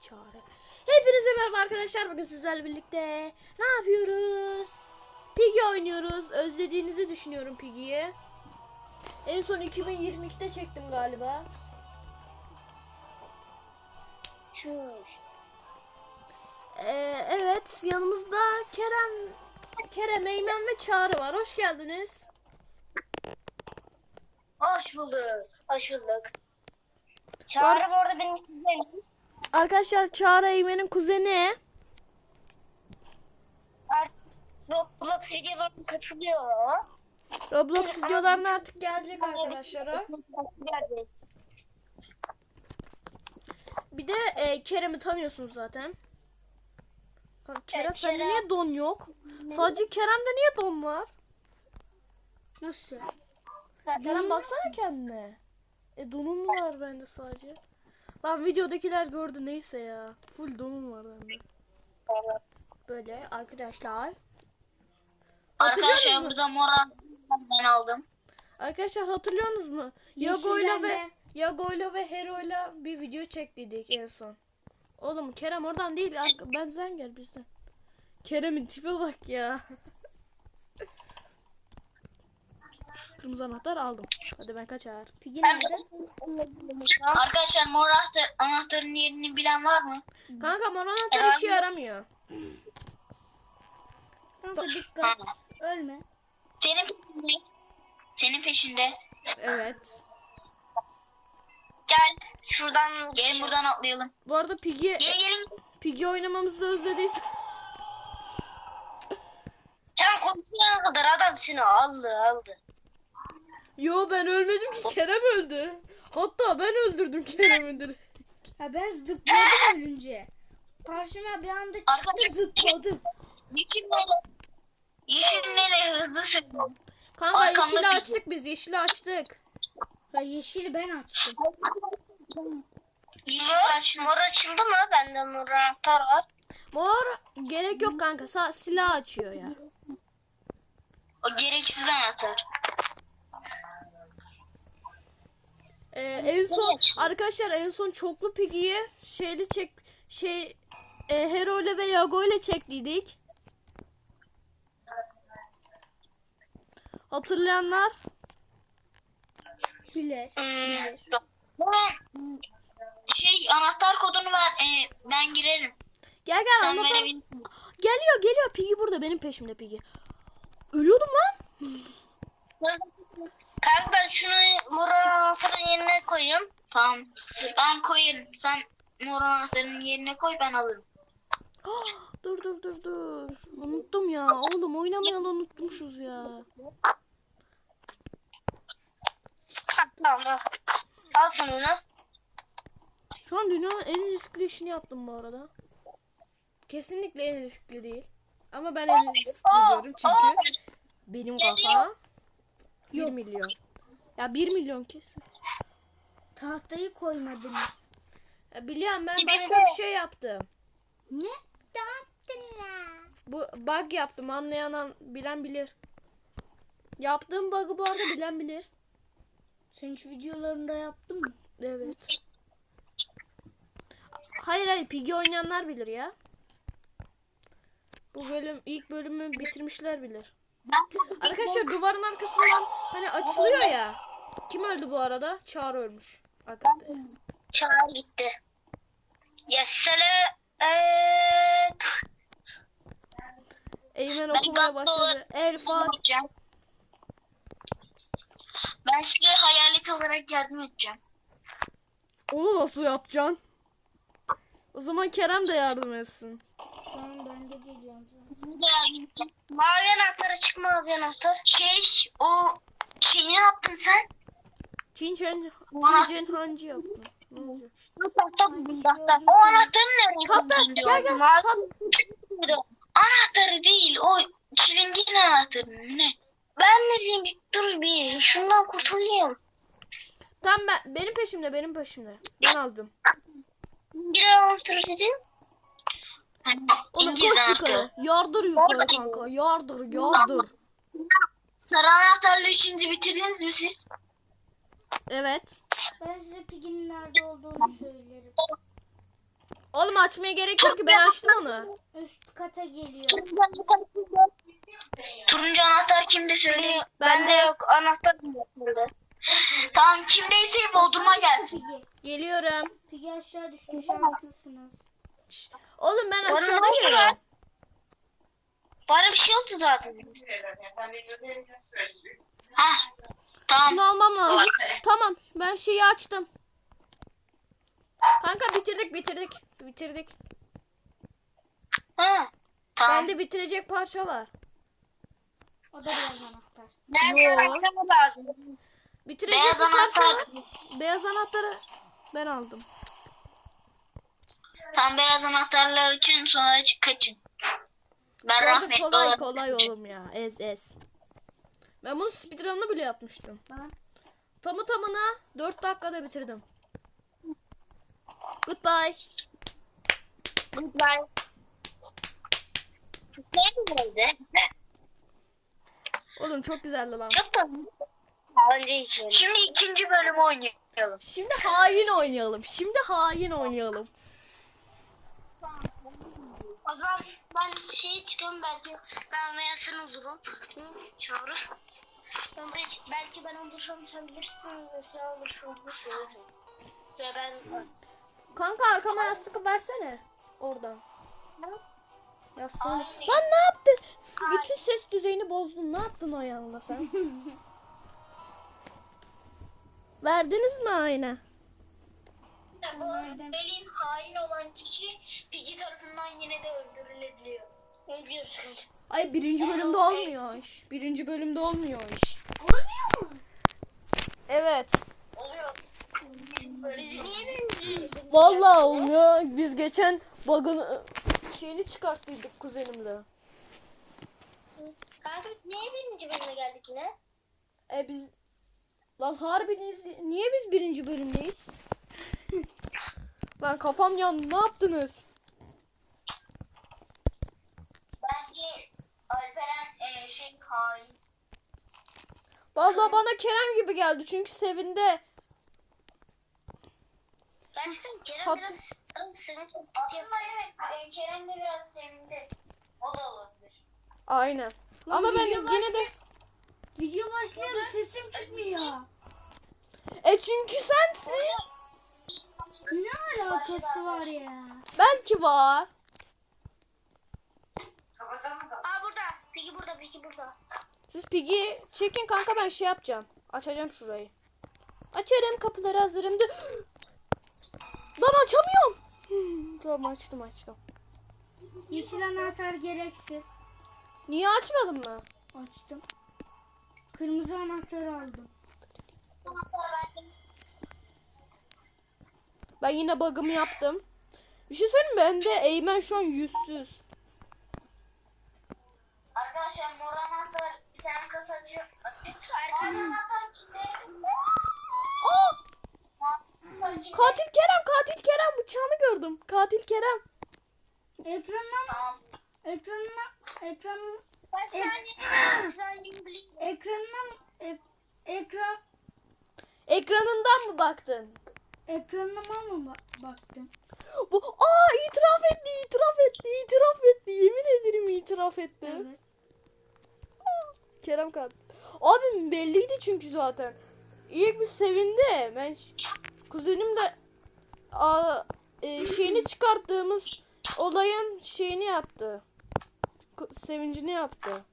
Çare. Hepinize merhaba arkadaşlar. Bugün sizlerle birlikte ne yapıyoruz? Piggy oynuyoruz. Özlediğinizi düşünüyorum Piggy'yi. En son 2022'de çektim galiba. Ee, evet yanımızda Kerem Kerem Eymen ve Çağrı var. Hoş geldiniz. Hoş bulduk. Hoş bulduk. Çağrı bu arada benim kuzenim. Arkadaşlar Çağrı Eymen'in kuzeni. Artık Roblox videolarına katılıyor. Roblox videolarına artık gelecek arkadaşlar. Bir de e, Kerem'i tanıyorsunuz zaten. Kerem Evet, sende Kerem. niye don yok? Sadece Kerem'de niye don var? Nasıl? Kerem baksana kendine. E donun var bende sadece. Lan videodakiler gördü neyse ya. Full donum var bende. Böyle arkadaşlar. Hatırlıyor Arkadaşlar burada mora ben aldım. Arkadaşlar hatırlıyorsunuz mu? Yago'yla ve Yago'yla ve Hero'yla bir video çektiydik en son. Oğlum Kerem oradan değil. Ben sen gel bizden. Kerem'in tipe bak ya. Kırmızı anahtar aldım. Hadi ben kaçar. Pigi nerede? Arkadaşlar mor anahtar, anahtarın yerini bilen var mı? Kanka mor anahtar işe yaramıyor. Kanka dikkat. Ölme. Senin peşinde. Senin peşinde. Evet. Gel şuradan gelin buradan atlayalım. Bu arada Piggy Gelin gelin. Piggy oynamamızı özlediyse Sen konuşana kadar adam seni aldı aldı. Yo ben ölmedim ki Kerem öldü. Hatta ben öldürdüm Kerem'i direkt. Ya ben zıpladım ölünce. Karşıma bir anda çıktı Arkadaşlar zıpladım. yeşille yeşille hızlı sürüyorum. Kanka Arkamda yeşili Piggy. açtık biz yeşili açtık. Ya yeşili ben açtım. Yeşil mor, mor açıldı mı? Bende mor anahtar var. Mor gerek yok kanka. Sa silah açıyor ya. O gereksiz anahtar. Ee, en son arkadaşlar en son çoklu pigiyi şeyli çek şey e, Hero ile ve Yago ile çektiydik. Hatırlayanlar Bilir. Bilir. ben- şey anahtar kodunu ver. Ee, ben girerim. gel gel Sen verebilirsin. Geliyor geliyor Piggy burada benim peşimde Piggy. Ölüyordum lan. Kanka ben şunu mor anahtarın yerine koyayım. Tamam. Ben koyarım. Sen mor anahtarın yerine koy ben alırım. dur dur dur dur. Unuttum ya. Oğlum oynamayalı unutmuşuz ya. Tamam al. Al sen onu. Şu an dünyanın en riskli işini yaptım bu arada. Kesinlikle en riskli değil. Ama ben en riskli diyorum çünkü benim kafa 1 milyon. Ya 1 milyon kesin. Tahtayı koymadınız. Ya biliyorum ben başka bir şey yaptım. Ne? Ne yaptın ya? Bu bug yaptım anlayan an- bilen bilir. Yaptığım bug'ı bu arada bilen bilir. Sen hiç videolarında yaptın mı? Evet. Hayır hayır Piggy oynayanlar bilir ya. Bu bölüm ilk bölümü bitirmişler bilir. Arkadaşlar duvarın arkasından hani açılıyor ya. Kim öldü bu arada? Çağrı ölmüş. Arkadaşlar. Çağrı gitti. Yesele. Evet. Eymen okumaya başladı. El Fat. yapacağım. Ben size hayalet olarak yardım edeceğim. Onu nasıl yapacaksın? O zaman Kerem de yardım etsin. Tamam ben de geliyorum Mavi anahtar açık mavi anahtar. Şey o şeyi ne yaptın sen? Çin çin çen hancı yaptı. Ne olacak işte. Bu tahta buldum tahta. O anahtarı nereye koydun gel, gel. Anahtarı değil o çilingin anahtarı ne? Ben ne bileyim bir- dur bir şundan kurtulayım. Tamam ben benim peşimde benim peşimde. Ben aldım. Bir anahtarı dedin. Oğlum İngiliz koş yukarı. Yardır yukarı kanka. Yardır yardır. Sarı anahtarla işinizi bitirdiniz mi siz? Evet. Ben size Piggy'nin nerede olduğunu söylerim. Oğlum açmaya gerek yok ki ben açtım onu. Üst kata geliyor. Turuncu anahtar kimde söyle. Bende. yok anahtar bende. Tamam kimdeyse Bodrum'a gelsin. Geliyorum. Pigi aşağı düştü şanslısınız. Oğlum ben Bana aşağıda ne oldu? Bana bir şey oldu zaten. Ha. Tamam. Şunu almam lazım. Tamam ben şeyi açtım. Kanka bitirdik bitirdik. Bitirdik. Ha. Tamam. Bende bitirecek parça var. O da beyaz anahtar. Ben Yo. anahtar lazım. Bitirecek Beyaz bir parça anahtar. var. Beyaz anahtarı ben aldım. Tam beyaz anahtarla açın sonra kaçın. Ben rahmetli kolay olan- kolay oğlum ya. Ez ez. Ben bunu speedrun'ını bile yapmıştım. Ben Tamı tamına 4 dakikada bitirdim. Goodbye. Goodbye. Ne güzeldi. Oğlum çok güzeldi lan. Çok da Şimdi ikinci bölümü oynayalım. Şimdi hain oynayalım. Şimdi hain oynayalım. O zaman ben şey çıkıyorum belki ben meyasını olurum. Çağrı. Ben belki, belki ben olursam sen bilirsin. Sen olursan bilirsin. Ve ben... Kanka arkama yastık versene. Oradan. Yastığını. Ay. Lan ne yaptın? Bütün ses düzeyini bozdun. Ne yaptın o yanında sen? Verdiniz mi ayna? Bu benim hain olan kişi Piggy tarafından yine de öldürülebiliyor. Ne diyorsun? Ay birinci bölümde olmuyor iş. Birinci bölümde olmuyor iş. Olmuyor mu? Evet. Oluyor. Niye birinci? Vallahi olmuyor. Biz geçen bug'ın şeyini çıkarttıydık kuzenimle. Kanka niye birinci bölüme geldik yine? E biz Lan harbiniz niye biz birinci bölümdeyiz? Lan kafam yandı. Ne yaptınız? Bence Alperen e, şey hain. Vallahi bana Kerem gibi geldi çünkü sevindi. Gerçekten Kerem Hat- biraz çok Aslında evet e, Kerem de biraz sevindi. O da olabilir. Aynen. Lan Ama ben yine de Video başlıyor sesim çıkmıyor. e çünkü sensin. Alakası var ya? Belki var. Aa burada. Peki burada, peki burada. Siz Piggy çekin kanka ben şey yapacağım. Açacağım şurayı. Açarım kapıları hazırım. Lan açamıyorum. Hmm, Tamam açtım açtım. Yeşil anahtar gereksiz. Niye açmadın mı? Açtım. Kırmızı anahtar aldım. Anahtar. Ben yine bug'ımı yaptım. Bir şey söyleyeyim mi? Bende Eymen şu an yüzsüz. Arkadaşlar mor anahtar bir tane kasacı. Mor anahtar kimde? Katil Kerem, katil Kerem bıçağını gördüm. Katil Kerem. Ekranına Tamam. ekranına ekran ekranına ek, ekran Ekranından mı baktın? Ekranıma mı ba- baktın? Bu aa itiraf etti, itiraf etti, itiraf etti. Yemin ederim itiraf etti. Evet. Kerem katil. Abim belliydi çünkü zaten. İlk bir sevindi. Ben ş- kuzenimle aa, e, şeyini çıkarttığımız olayın şeyini yaptı. Sevincini yaptı.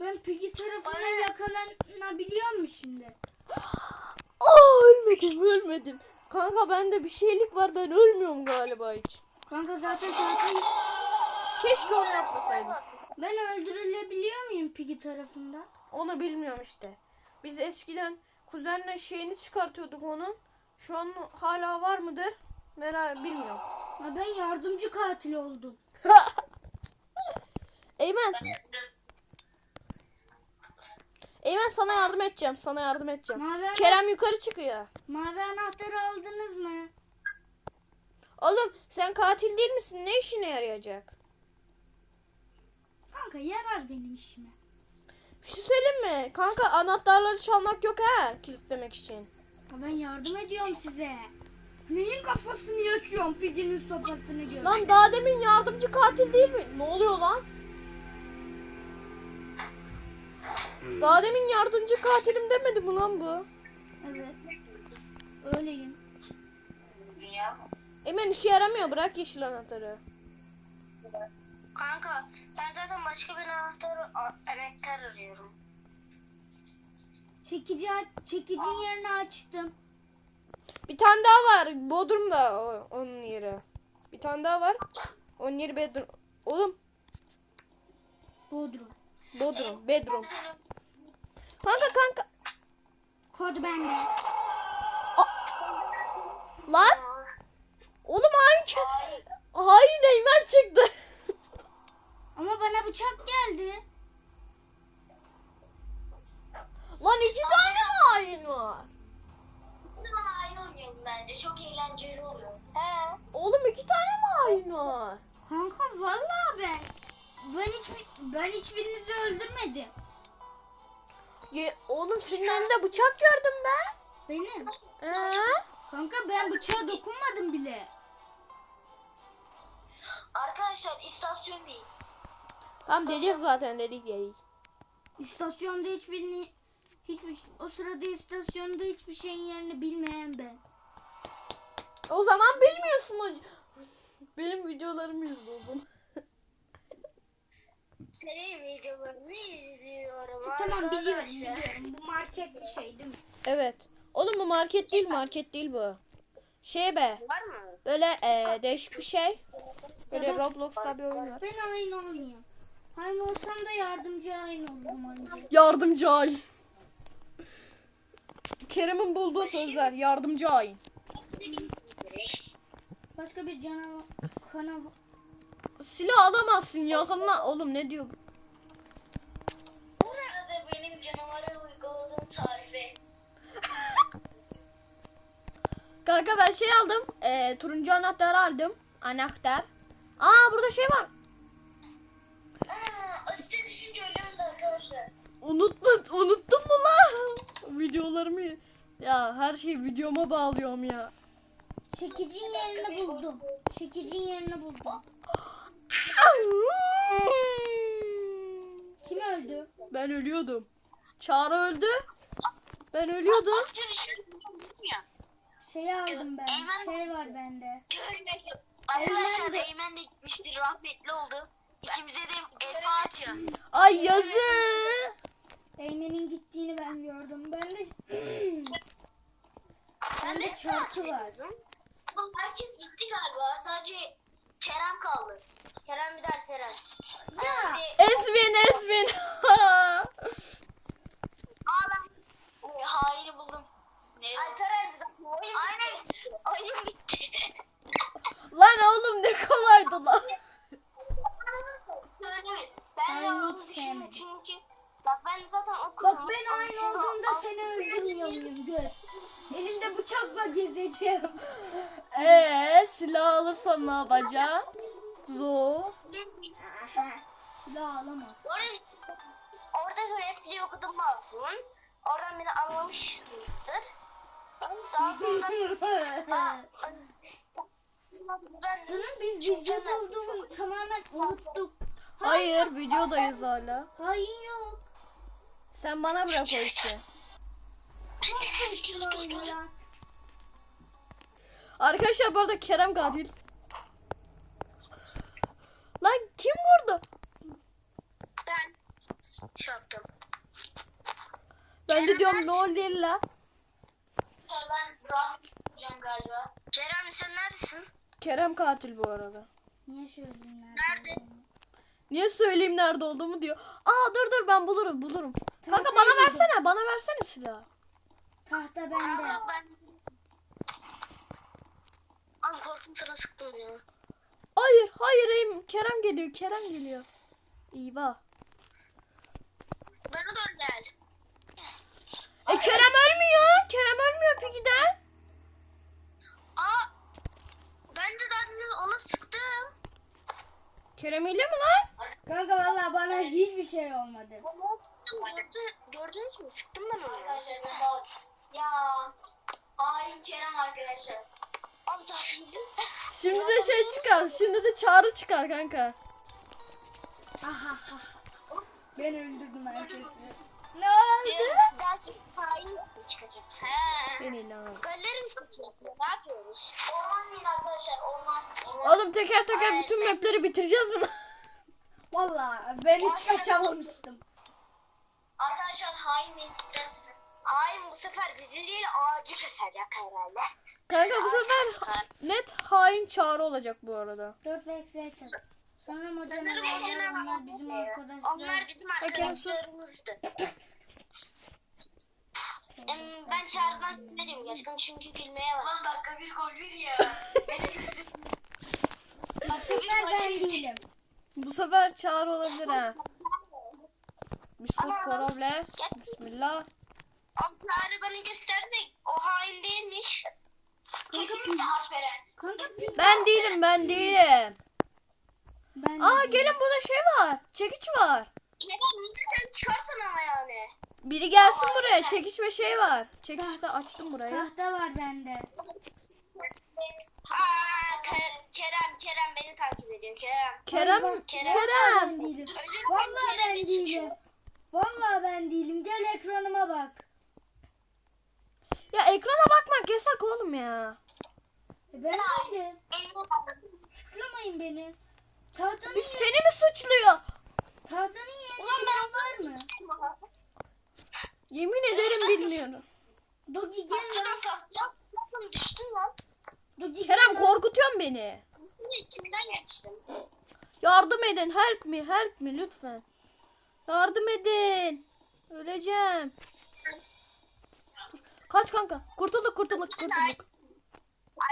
Ben Piggy tarafından yakalanabiliyor mu şimdi? Ölmedim, ölmedim. Kanka bende bir şeylik var. Ben ölmüyorum galiba hiç. Kanka zaten katil Keşke onu yapmasaydım. ben öldürülebiliyor muyum Piggy tarafından? Onu bilmiyorum işte. Biz eskiden kuzenle şeyini çıkartıyorduk onun. Şu an hala var mıdır? Merak bilmiyorum. Ha ben yardımcı katil oldum. Eymen. Eymen sana yardım edeceğim. Sana yardım edeceğim. Mavi, Kerem yukarı çıkıyor. mavi anahtarı aldınız mı? Oğlum sen katil değil misin? Ne işine yarayacak? Kanka yarar benim işime. Bir şey söyleyeyim mi? Kanka anahtarları çalmak yok ha kilitlemek için. Ha ben yardım ediyorum size. Neyin kafasını yaşıyorsun pidinin sopasını gör. Lan daha demin yardımcı katil değil mi? Ne oluyor lan? Daha demin yardımcı katilim demedi mi lan bu? Evet. Öyleyim. Hemen işe yaramıyor bırak yeşil anahtarı. Kanka ben zaten başka bir anahtar, anahtar arıyorum. Çekici aç- çekicin yerini açtım. Bir tane daha var. Bodrum'da o- onun yeri. Bir tane daha var. Onun yeri bedroom. Oğlum Bodrum. Bodrum. Bedroom. Kanka kanka. Kod bende. Lan. Oğlum ke- Hain Eymen çıktı. Ama bana bıçak geldi. Ben hiç ben hiçbirinizi öldürmedim. Ye, oğlum senin elinde bıçak gördüm ben. Benim. Ee? Kanka ben bıçağa dokunmadım bile. Arkadaşlar istasyon değil. Tamam dedik zaten dedik dedik. İstasyonda hiçbirini hiçbir o sırada istasyonda hiçbir şeyin yerini bilmeyen ben. O zaman bilmiyorsun hocam. Benim videolarımı izle o zaman. Senin videolarını izliyorum Tamam biliyorum arkadaşlar. biliyorum. Bu market bir şey değil mi? Evet. Oğlum bu market değil market değil bu. Şey be. Var mı? Böyle eee, değişik bir şey. Böyle Roblox'ta bir oyun var. Ben aynı olmuyorum. Aynı olsam da yardımcı aynı olurum anca. Yardımcı hain. Kerem'in bulduğu sözler yardımcı hain. Başka bir canavar kana Silah alamazsın yakınla. Oğlum ne diyor? bu? Bu arada benim canavara uyguladığım tarife. Kanka ben şey aldım. Eee, turuncu anahtarı aldım. Anahtar. Aa burada şey var. Aa, asiste düşünce ölüyoruz arkadaşlar. Unutma, unuttun mu lan? Videolarımı. Ya her şeyi videoma bağlıyorum ya. çekicin yerini buldum. Çekicin yerini buldum. Kim öldü? Ben ölüyordum. Çağrı öldü. Ben ölüyordum. Şeyi aldım ben. Eymen- Şey var bende. Arkadaşlar Eymen de- Eymen de rahmetli oldu. İkimize de El Fatiha. Ay yazı. Eymen'in gittiğini ben gördüm. Ben de Sen Bende de çarkı var. Oğlum herkes gitti galiba. Sadece Kerem kaldı. Kerem bir daha Kerem. Ya. Bir de- Esvin Esvin. Aa ben haini buldum. Nereye? Alperen oyun Aynen. Oyun bitti. lan oğlum ne kolaydı lan. Söylemedim. Ben de onu düşündüm sevmedim. çünkü bak ben zaten okudum. Bak ben aynı siz olduğumda o- seni öldürmüyor muyum? Gör. Elinde bıçakla gezeceğim. Eee silah alırsam ne yapacağım? Zo. Aha. Silah alamaz. Orada, orada repliği okudum masum. Oradan beni anlamışsınızdır. Daha sonra Sanırım biz videoda olduğumuzu tamamen unuttuk. Hayır videodayız hala. Hain yok. Sen bana bırak o işi. Ya? Arkadaşlar bu arada Kerem katil. Lan kim vurdu? ben yaptım. Ben de diyorum ne oluyor la? Ben olacağım galiba. Kerem sen neredesin? Kerem katil bu arada. Niye söyledin Nerede? Niye söyleyeyim nerede olduğumu diyor. Aa dur dur ben bulurum bulurum. Kanka Tahtayı bana buldum. versene bana versene silahı. Tahta bende. Kanka ben... Am korktum sana sıktım ya. Hayır hayır Eym- Kerem geliyor Kerem geliyor. İyi bak. Bana dön gel. E Kerem ölmüyor. Kerem ölmüyor peki de. Aa! Ben de daha önce onu sıktım. Kerem ile mi lan? Kanka valla bana hiçbir şey olmadı. Onu sıktım. Gördü, gördünüz mü? Sıktım ben onu. Ya. Hain Kerem arkadaşlar. Tamam zaten. Şimdi de şey çıkar. Şimdi de çağrı çıkar kanka. Aha. Ben öldürdüm herkesi. Ne oldu? Gerçek hain çıkacak. He. Beni lan. Galeri mi seçiyorsun? Ne yapıyoruz? Orman değil arkadaşlar. Orman. Orman. Oğlum teker teker bütün mapleri bitireceğiz mi? Valla ben hiç kaçamamıştım. Arkadaşlar hain değil. Hain bu sefer bizi değil ağacı kesecek herhalde. Kanka bu sefer net hain çağrı olacak bu arada. 4 eksi Sonra Sanırım Ece'nin onlar bizim arkadaşlar. Onlar bizim arkadaşlarımızdı. Em, ben çağrıdan silmedim gerçekten çünkü gülmeye başladım. Lan dakika bir gol bir ya. Bu sefer ben değilim. Bu sefer çağrı olabilir ha. Bismillah. Bismillah. Abi Çağrı bana gösterdi. O hain değilmiş. Kesinlikle Alperen. Kanka Ben değilim ben değilim. ben Aa değilim. gelin burada şey var. Çekiç var. Kerem yine sen çıkarsın ama yani. Biri gelsin buraya. Çekiç ve şey var. Çekiçle açtım burayı. Tahta var bende. Ha Ke- Kerem Kerem beni takip ediyor Kerem. Kerem, Kerem. Kerem. Ben değilim. Ölürsen Vallahi ben değilim. Vallahi ben değilim. Gel ekranıma bak. Ya ekrana bakmak yasak oğlum ya. E ben değilim. Suçlamayın beni. Tahtanın, Biz seni mi suçluyor? tahtanın yerine Ulan bilen ben var mı? Yemin ederim bilmiyorum. Dogi gel lan. Yaptım düştüm lan. Dogi gel Kerem lan. korkutuyorsun beni. İçinden geçtim. Yardım edin. Help me, help me lütfen. Yardım edin. Öleceğim. Kaç kanka. Kurtulduk, kurtulduk, kurtulduk.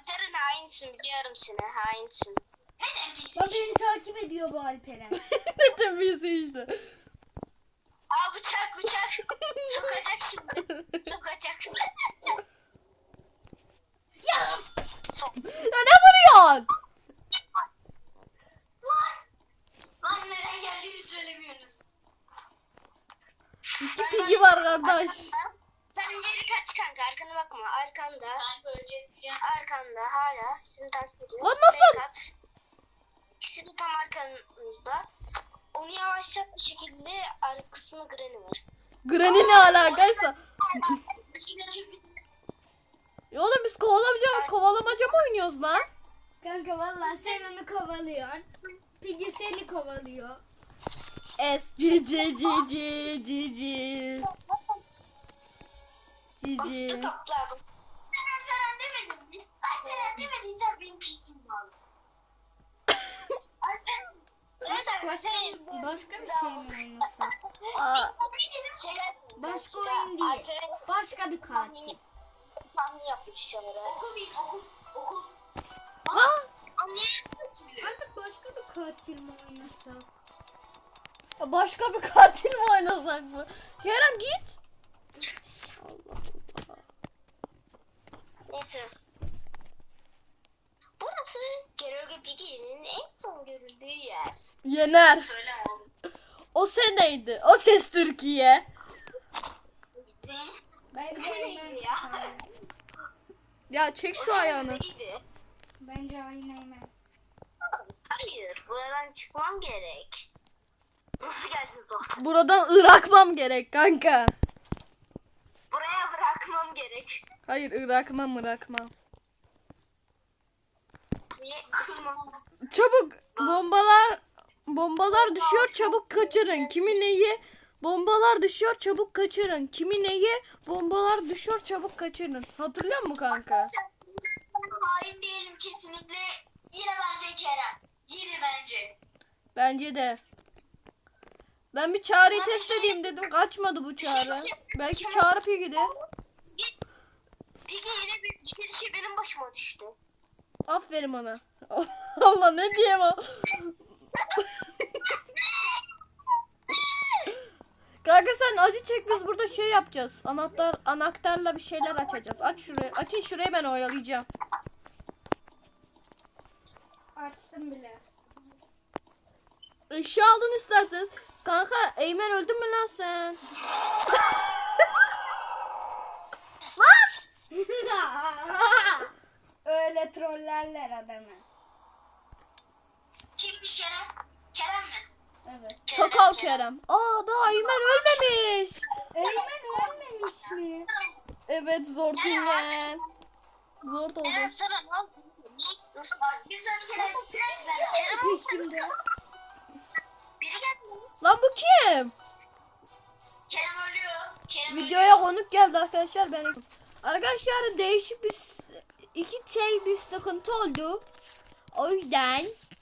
Açarın hainsin biliyorum seni hainsin. Bak beni takip ediyor bu Alperen. ne tembihisi işte. Aa bıçak bıçak. Sokacak şimdi. Sokacak. ya. Sok. Ya ne vuruyorsun? Lan. Lan neden geldiğini söylemiyorsunuz. İki pigi var kardeş. Arkanda. Sen geri kaç kanka arkana bakma arkanda. Arkanda hala seni takip ediyor. Lan nasıl? At. İkisi de tam arkanızda. Onu yavaşlat bir şekilde arkasında Granny var. Granny ne alakaysa. Ya oğlum biz kovalamaca, kovalamaca mı oynuyoruz lan? Kanka vallahi sen onu kovalıyorsun. Pigi seni kovalıyor. S C C C C C C C Bastı C toplar. Seren Seren demediniz mi? Ay Seren demediysen benim pisim var. Evet arkadaşlar. Başka bir şey mi oynuyorsun? Aa, Başka oyun değil. Başka bir katil. Tahmin yapmış şöyle. Okul değil okul. Okul. Aa, Anne. Artık başka bir katil mi oynasak? başka bir katil mi oynasak mı? Kerem git. Allah Allah. Neyse. Burası Gerölge Bigi'nin en son görüldüğü yer. Yener. Söyle. O seneydi. O ses Türkiye. Bizi. Bence Neydi Eymen. ya? Ya çek şu ayağını. Neydi? Bence aynı Eymen. Hayır, buradan çıkmam gerek. Nasıl geldin zaten? Buradan ırakmam gerek kanka. Buraya bırakmam gerek. Hayır ırakmam ırakmam. Niye kısmam? Çabuk bombalar bombalar düşüyor çabuk kaçırın. Kimi neyi? Bombalar düşüyor çabuk kaçırın. Kimi neyi? Bombalar düşüyor çabuk kaçırın. Hatırlıyor musun kanka? Hain değilim kesinlikle. Yine bence Kerem. Yine bence. Bence de. Ben bir çağrıyı test edeyim dedim. Kaçmadı bu çağrı. Belki çağrı pigidir. Peki yine bir bir şey benim başıma düştü. Aferin ona. Allah ne diyeyim. Kanka sen acı çek biz burada şey yapacağız. Anahtar anahtarla bir şeyler açacağız. Aç şurayı. Açın şurayı ben oyalayacağım. Açtım bile. Eşya aldın isterseniz. Kanka Eymen öldün mü lan sen? Öyle böyle trollerler adamı. Kimmiş Kerem? Kerem mi? Evet. Çakal Kerem. Aa daha Eymen ölmemiş. Eymen ölmemiş mi? Evet zor tingen. Zor oldu. Kerem sana ne oldu? Niye? Bir sonraki Kerem. Kerem Peşimde. Biri geldi. Lan bu kim? Kerem ölüyor. Kerem Videoya konuk geldi arkadaşlar. Ben Arkadaşlar değişik bir iki şey bir sıkıntı oldu. O yüzden